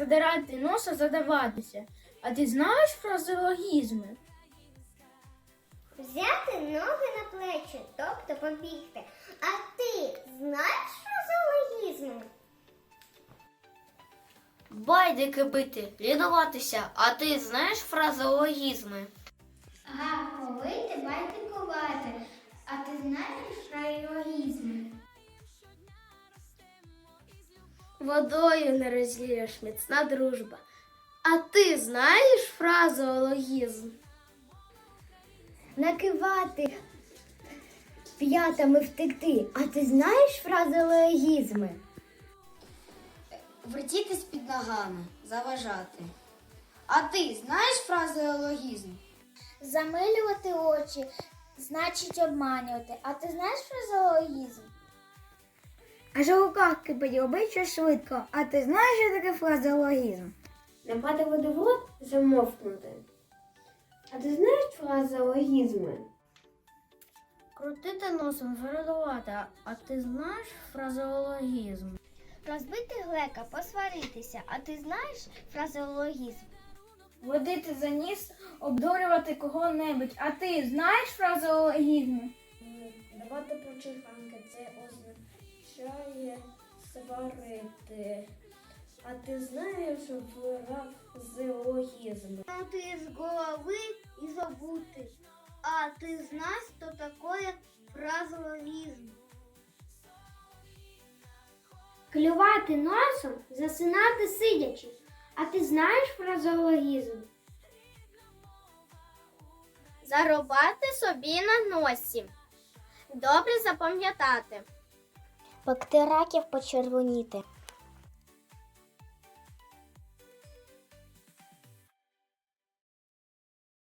задирати носа, задаватися. А ти знаєш фразеологізми? Взяти ноги на плечі, тобто побігти. А ти знаєш фразеологізми? Байдики бити, лінуватися, а ти знаєш фразеологізми? Гаповити, байдикувати. А ти знаєш Водою не розлієш міцна дружба. А ти знаєш фразеологізм? Накивати п'ятами втекти. А ти знаєш фразеологізми? Вертітись під ногами, заважати. А ти знаєш фразеологізм? Замилювати очі, значить обманювати. А ти знаєш фразеологізм? А же руках кипить, щось швидко. А ти знаєш, що таке фразеологізм? В рот, замовкнути. А ти знаєш фразеологізми? Крутити носом, жартувати. А ти знаєш фразеологізм? Розбити глека, посваритися. А ти знаєш фразеологізм? Водити за ніс, обдурювати кого-небудь. А ти знаєш фразеологізми? Давати почерпанки це означає сварити. А ти знаєш фразеологізм? Ти з голови і забути. А ти знаєш, що таке фразеологізм? Клювати носом, засинати сидячи. А ти знаєш фразеологізм? Зарубати собі на носі. Добре запам'ятати. Пекти почервоніти.